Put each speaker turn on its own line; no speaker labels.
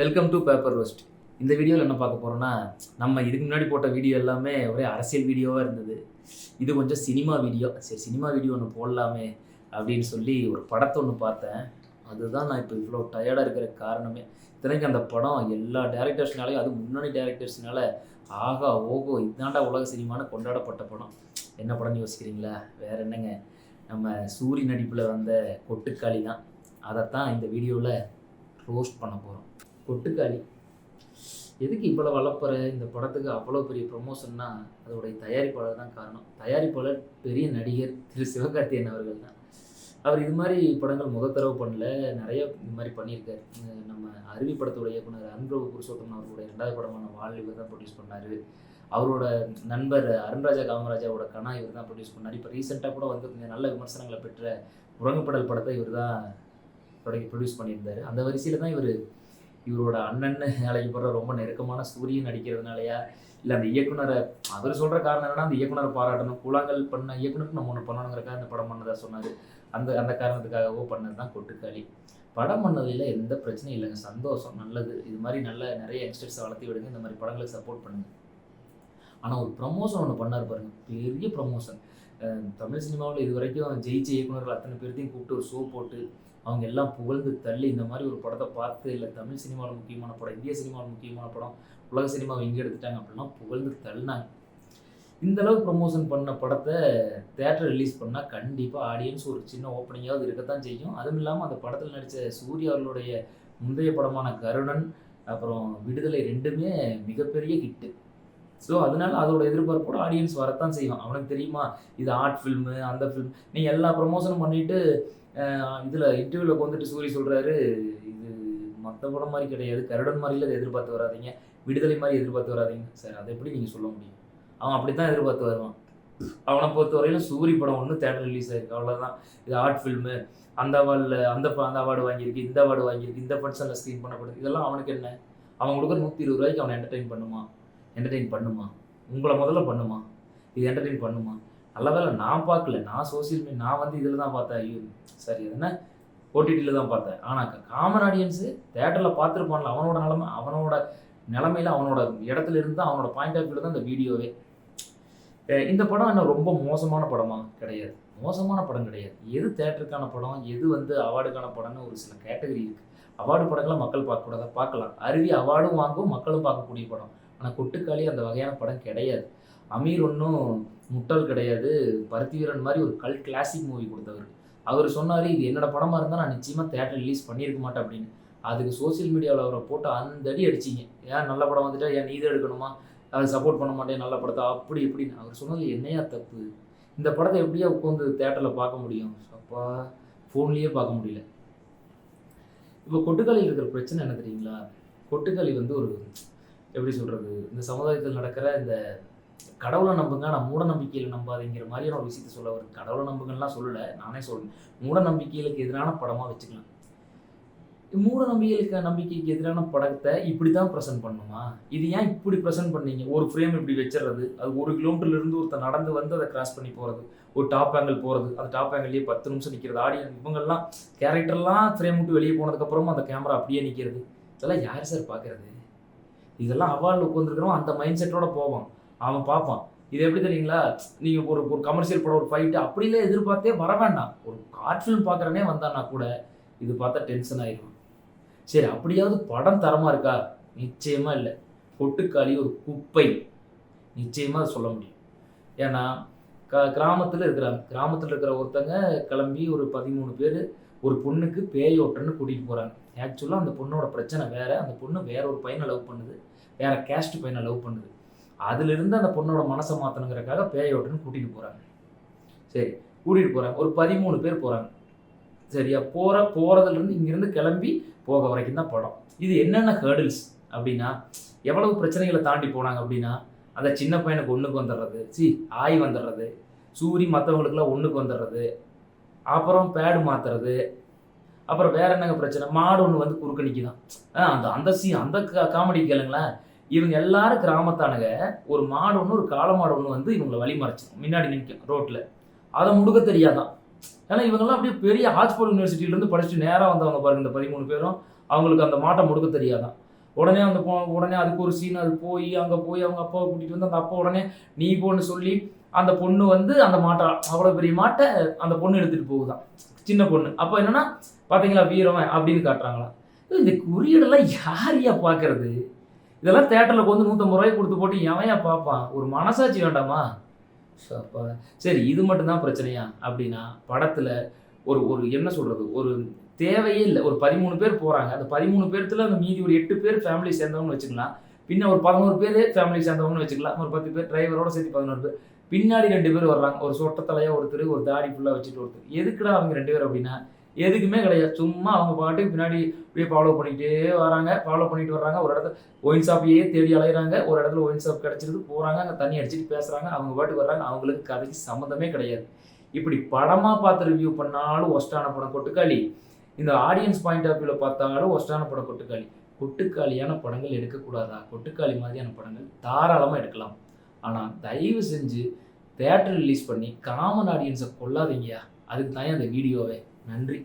Welcome to paper roast இந்த வீடியோவில் என்ன பார்க்க போகிறோம்னா நம்ம இதுக்கு முன்னாடி போட்ட வீடியோ எல்லாமே ஒரே அரசியல் வீடியோவாக இருந்தது. இது கொஞ்சம் சினிமா வீடியோ. சரி சினிமா வீடியோ ஒன்று போடலாமே அப்படின்னு சொல்லி ஒரு படத்தை ஒன்று பார்த்தேன். அதுதான் நான் இப்போ இவ்வளோ டயர்டாக இருக்கிற காரணமே. இத்தனைக்கு அந்த படம் எல்லா டேரக்டர்ஸ்னாலையும் அது முன்னணி டேரக்டர்ஸ்னால ஆகா ஓகோ இதாண்டா உலக சினிமான்னு கொண்டாடப்பட்ட படம். என்ன படம்னு யோசிக்கிறீங்களா? வேற என்னங்க? நம்ம சூரிய நடிப்பில் வந்த கொட்டுக்காளி தான். அதைத்தான் இந்த வீடியோவில் ரோஸ்ட் பண்ண போகிறோம் கொட்டுக்காளி. எதுக்கு இவ்வளோ வளர்ப்புற? இந்த படத்துக்கு அவ்வளோ பெரிய ப்ரொமோஷன்னா அதோடைய தயாரிப்பாளர் தான் காரணம். தயாரிப்பாளர் பெரிய நடிகர் திரு. சிவகார்த்தியன் அவர்கள் தான். அவர் இது மாதிரி படங்கள் முகத்தரவு பண்ணல. நிறைய இது மாதிரி பண்ணியிருக்காரு. நம்ம அருவி படத்தோட இயக்குனர் அன்பு புருஷோத்தம் அவர்களுடைய ரெண்டாவது படமான வாழ் இவர் தான் ப்ரொடியூஸ் பண்ணார். அவரோட நண்பர் அருண்ராஜா காமராஜாவோட கணா இவர் தான் ப்ரொடியூஸ் பண்ணார். இப்போ ரீசெண்டாக கூட வந்து கொஞ்சம் நல்ல விமர்சனங்களை பெற்ற உறங்குப்படல் படத்தை இவர் தான் தொடங்கி ப்ரொடியூஸ் பண்ணியிருந்தார். அந்த வரிசையில் தான் இவர் இவரோட அண்ணன்னு அழைக்கப்படுற ரொம்ப நெருக்கமான சூரியன் நடிக்கிறதுனாலயா இல்லை அந்த இயக்குனரை அவர் சொல்கிற காரணம் என்னன்னா அந்த இயக்குனரை பாராட்டணும். கூழாங்கல் பண்ண இயக்குனருக்கு நம்ம ஒன்று பண்ணணுங்கிறக்காக அந்த படம் பண்ணதாக சொன்னார். அந்த அந்த காரணத்துக்காகவோ பண்ணது தான் கொட்டுக்காளி. படம் பண்ணதில் எந்த பிரச்சனையும் இல்லைங்க. சந்தோஷம் நல்லது. இது மாதிரி நல்ல நிறைய யங்ஸ்டர்ஸை வளர்த்தி விடுங்க. இந்த மாதிரி படங்களுக்கு சப்போர்ட் பண்ணுங்கள் ஆனால் ஒரு ப்ரமோஷன் ஒன்று பண்ணார் பாருங்க. பெரிய ப்ரமோஷன் தமிழ் சினிமாவில் இது வரைக்கும் ஜெயிச்ச இயக்குநர்கள் அத்தனை பேர்த்தையும் கூப்பிட்டு ஒரு ஷோ போட்டு அவங்க எல்லாம் புகழ்ந்து தள்ளி இந்த மாதிரி ஒரு படத்தை பார்த்து இல்லை தமிழ் சினிமாவில் முக்கியமான படம் இந்திய சினிமாவில் முக்கியமான படம் உலக சினிமாவை இங்கே எடுத்துட்டாங்க அப்படின்னா புகழ்ந்து தள்ளினாங்க. இந்த அளவுக்கு ப்ரமோஷன் பண்ண படத்தை தேட்டர் ரிலீஸ் பண்ணால் கண்டிப்பாக ஆடியன்ஸ் ஒரு சின்ன ஓப்பனிங்காவது இருக்கத்தான் செய்யும். அதுவும் இல்லாமல் அந்த படத்தில் நடித்த சூர்யா அவர்களுடைய முந்தைய படமான கருணன் அப்புறம் விடுதலை ரெண்டுமே மிகப்பெரிய ஹிட்டு ஸோ அதனால அதோட எதிர்பார்ப்போட ஆடியன்ஸ் வரத்தான் செய்வான் அவனுக்கு தெரியுமா? இது ஆர்ட் ஃபில்மு அந்த ஃபில்ம் நீங்கள் எல்லா ப்ரொமோஷனும் பண்ணிட்டு இதில் இன்டர்வியூவில் வந்துட்டு சூரி சொல்கிறாரு இது மற்ற படம் மாதிரி கிடையாது. கருடன் மாதிரில அதை எதிர்பார்த்து வராதீங்க. விடுதலை மாதிரி எதிர்பார்த்து வராதீங்க. சார் அதை எப்படி நீங்கள் சொல்ல முடியும்? அவன் அப்படி தான் எதிர்பார்த்து வருவான். அவனை பொறுத்தவரையிலும் சூரி படம் ஒன்று தேட்டர் ரிலீஸ் ஆயிருக்கு. அவ்வளோதான் இது ஆர்ட் ஃபில்மு அந்த அவார்டில் அந்த அந்த அவார்டு வாங்கியிருக்கு இந்த அவார்டு வாங்கியிருக்கு இந்த ஃபங்க்ஷனில் ஸ்க்ரீன் பண்ணப்படுது. இதெல்லாம் அவனுக்கு என்ன? அவன் கொடுக்குற நூற்றி இருபது ரூபாய்க்கு அவனை என்டர்டெயின் பண்ணுமா? என்டர்டெயின் பண்ணுமா? உங்களை முதல்ல பண்ணுமா? இது என்டர்டெயின் பண்ணுமா? நல்ல வேலை நான் பார்க்கல. நான் சோசியல் மீடியா நான் வந்து இதில் தான் பார்த்தேன். ஐயோ சரி என்ன? ஓடிடியில் தான் பார்த்தேன். ஆனால் காமன் ஆடியன்ஸு தேட்டரில் பார்த்துருப்பான்ல அவனோட நிலமை அவனோட நிலமையில் அவனோட இடத்துல இருந்து அவனோட பாயிண்ட் ஆஃப் வியூவில் தான் இந்த வீடியோவே. இந்த படம் என்ன ரொம்ப மோசமான படமா? கிடையாது. மோசமான படம் கிடையாது. எது தேட்டருக்கான படம்? எது வந்து அவார்டுக்கான படம்னு ஒரு சில கேட்டகரி இருக்குது அவார்டு படங்களை மக்கள் பார்க்கக்கூடாதா பார்க்கலாம். அருவி அவார்டும் வாங்கும் மக்களும் பார்க்கக்கூடிய படம். ஆனால் கொட்டுக்காளி அந்த வகையான படம் கிடையாது. அமீர் ஒன்றும் முட்டல் கிடையாது. பருத்தி வீரன் மாதிரி ஒரு கல் கிளாசிக் மூவி கொடுத்தவர். அவர் சொன்னார் இது என்னோட படமாக இருந்தால் நான் நிச்சயமாக தேட்டர் ரிலீஸ் பண்ணியிருக்க மாட்டேன் அப்படின்னு. அதுக்கு சோஷியல் மீடியாவில் அவரை போட்டு அந்த அடி அடிச்சிங்க. ஏன் நல்ல படம் வந்துட்டா? ஏன் நீ இதை எடுக்கணுமா? அதை சப்போர்ட் பண்ண மாட்டேன் நல்ல படத்தை? அப்படி இப்படின்னு. அவர் சொன்னது என்னையா தப்பு? இந்த படத்தை எப்படியா உட்காந்து தேட்டரில் பார்க்க முடியும்? அப்பா ஃபோன்லேயே பார்க்க முடியல. இப்போ கொட்டுக்காலியில் இருக்கிற பிரச்சனை என்ன தெரியுங்களா? கொட்டுக்காளி வந்து ஒரு எப்படி சொல்கிறது இந்த சமுதாயத்தில் நடக்கிற இந்த கடவுளை நம்புங்க நான் மூட நம்பிக்கையில் நம்பாதுங்கிற மாதிரியான ஒரு விஷயத்த சொல்ல வரும் கடவுளை நம்புங்கலாம் சொல்லலை நானே சொல்றேன். மூட நம்பிக்கைகளுக்கு எதிரான படமாக வச்சுக்கலாம். மூட நம்பிக்கைகளுக்கு நம்பிக்கைக்கு எதிரான படத்தை இப்படி தான் ப்ரெசென்ட் பண்ணுமா? இது ஏன் இப்படி ப்ரெசென்ட் பண்ணீங்க? ஒரு ஃப்ரேம் இப்படி வச்சிடுறது. அது ஒரு கிலோமீட்டர்லேருந்து ஒருத்தர் நடந்து வந்து அதை கிராஸ் பண்ணி போகிறது ஒரு டாப் ஆங்கிள் போகிறது அந்த டாப் ஆங்கிள்லேயே பத்து நிமிஷம் நிற்கிறது ஆடியன்ஸ் இவங்கெல்லாம் கேரக்டர்லாம் ஃப்ரேம் விட்டு வெளியே போனதுக்கப்புறமா அந்த கேமரா அப்படியே நிற்கிறது இதெல்லாம் யார் சார் பார்க்கறது இதெல்லாம் அவார்டில் உட்காந்துருக்கிறவன் அந்த மைண்ட் செட்டோட போவான். அவன் பார்ப்பான். இது எப்படி தெரியுங்களா? நீங்கள் ஒரு ஒரு கமர்ஷியல் படம் ஒரு ஃபைட்டு அப்படிலாம் எதிர்பார்த்தே வர வேண்டாம். ஒரு ஆர்ட் ஃபிலிம் பார்க்குறனே வந்தான்னா கூட இது பார்த்தா டென்ஷன் ஆகிடும் சரி அப்படியாவது படம் தரமாக இருக்கா? நிச்சயமாக இல்லை. கொட்டுக்காளி ஒரு குப்பை. நிச்சயமாக அதை சொல்ல முடியும். ஏன்னா க கிராமத்தில் இருக்கிறாங்க. கிராமத்தில் இருக்கிற ஒருத்தங்க கிளம்பி ஒரு பதிமூணு பேர் ஒரு பொண்ணுக்கு பேய் ஓட்டுறன்னு கூட்டிகிட்டு போகிறாங்க ஆக்சுவலாக அந்த பொண்ணோட பிரச்சனை வேறு அந்த பொண்ணு வேற ஒரு பையனை லவ் பண்ணுது வேற கேஸ்ட் பையனை லவ் பண்ணுது. அதுலேருந்து அந்த பொண்ணோட மனசை மாற்றணுங்கிறக்காக பேயோட்டுன்னு கூட்டிகிட்டு போகிறாங்க சரி கூட்டிகிட்டு போகிறாங்க ஒரு பதிமூணு பேர் போகிறாங்க சரியா போகிற போகிறதுலேருந்து இங்கேருந்து கிளம்பி போக வரைக்கும் தான் படம். இது என்னென்ன ஹேர்டில்ஸ் அப்படின்னா எவ்வளவு பிரச்சனைகளை தாண்டி போனாங்க அப்படின்னா அந்த சின்ன பையனுக்கு ஒன்றுக்கு வந்துடுறது. சி ஆய் வந்துடுறது. சூரி மற்றவங்களுக்குலாம் ஒன்றுக்கு வந்துடுறது. அப்புறம் பேடு மாற்றுறது அப்புறம் வேற என்னங்க பிரச்சனை? மாடு ஒன்று வந்து குறுக்க நிற்கிதான் அந்த அந்த சீ அந்த காமெடி கேளுங்களேன். இவங்க எல்லாரும் கிராமத்தானுங்க ஒரு மாடு ஒன்று ஒரு காளை மாடு ஒன்று வந்து இவங்களை வழி மறைச்சு முன்னாடி நிற்கும் ரோட்டில் அதை முடுக்க தெரியாதான். ஏன்னா இவங்கெல்லாம் அப்படியே பெரிய ஆக்ஸ்போர்ட் யூனிவர்சிட்டியிலேருந்து படிச்சுட்டு நேராக வந்தவங்க பாருங்க இந்த பதிமூணு பேரும். அவங்களுக்கு அந்த மாட்டை முடுக்க தெரியாதான். உடனே அந்த போ உடனே அதுக்கு ஒரு சீன் அது போய் அங்கே போய் அவங்க அப்பாவை கூட்டிகிட்டு வந்து அந்த அப்பா உடனே நீ போன்னு சொல்லி அந்த பொண்ணு வந்து அந்த மாட்டை அவ்வளோ பெரிய மாட்டை அந்த பொண்ணு எடுத்துகிட்டு போகுதான். சின்ன பொண்ணு. அப்போ என்னன்னா பார்த்தீங்களா வீரவன் அப்படின்னு காட்டுறாங்களா இந்த குறியீடெல்லாம் யார் யா பார்க்கறது இதெல்லாம் தேட்டரில் வந்து நூற்றம்பது ரூபாய் கொடுத்து போட்டு எவையா பார்ப்பான். ஒரு மனசாட்சி வேண்டாமா? அப்போ சரி இது மட்டும்தான் பிரச்சனையா? அப்படின்னா படத்தில் ஒரு ஒரு என்ன சொல்கிறது ஒரு தேவையே இல்லை. ஒரு பதிமூணு பேர் போகிறாங்க அந்த பதிமூணு பேர்த்துல அந்த மீதி ஒரு எட்டு பேர் ஃபேமிலி சேர்ந்தவங்கன்னு வச்சுக்கலாம். பின்ன ஒரு பதினோரு பேர் ஃபேமிலி சேர்ந்தவங்கன்னு வச்சுக்கலாம். ஒரு பத்து பேர் டிரைவரோட சேர்த்து பதினோரு பேர். பின்னாடி ரெண்டு பேர் வர்றாங்க. ஒரு சொட்டத்தலையாக ஒருத்தர் ஒரு தாடி ஃபுல்லாக வச்சுட்டு ஒருத்தர். எதுக்குடா அவங்க ரெண்டு பேர் அப்படின்னா எதுக்குமே கிடையாது. சும்மா அவங்க பாட்டுக்கு பின்னாடி அப்படியே ஃபாலோ பண்ணிக்கிட்டே வராங்க. ஃபாலோ பண்ணிட்டு வர்றாங்க. ஒரு இடத்துல ஒயின் ஷாப்பையே தேடி அலையிறாங்க. ஒரு இடத்துல ஒயின் ஷாப் கிடச்சிருக்கு போகிறாங்க அங்கே தண்ணி அடிச்சுட்டு பேசுகிறாங்க அவங்க பாட்டுக்கு வர்றாங்க. அவங்களுக்கு கதைக்கு சம்மந்தமே கிடையாது. இப்படி படமாக பார்த்து ரிவ்யூ பண்ணாலும் ஒஸ்டான படம் கொட்டுக்காளி. இந்த ஆடியன்ஸ் பாயிண்ட் ஆஃப் வியூவில் பார்த்தாலும் ஒஸ்டான படம் கொட்டுக்காளி. கொட்டுக்காளியான படங்கள் எடுக்கக்கூடாதா? கொட்டுக்காளி மாதிரியான படங்கள் தாராளமாக எடுக்கலாம். ஆனால் தயவு செஞ்சு தேட்டர் ரிலீஸ் பண்ணி காமன் ஆடியன்ஸை கொல்லாதீங்கயா அதுக்கு தான் அந்த வீடியோவே நன்றி.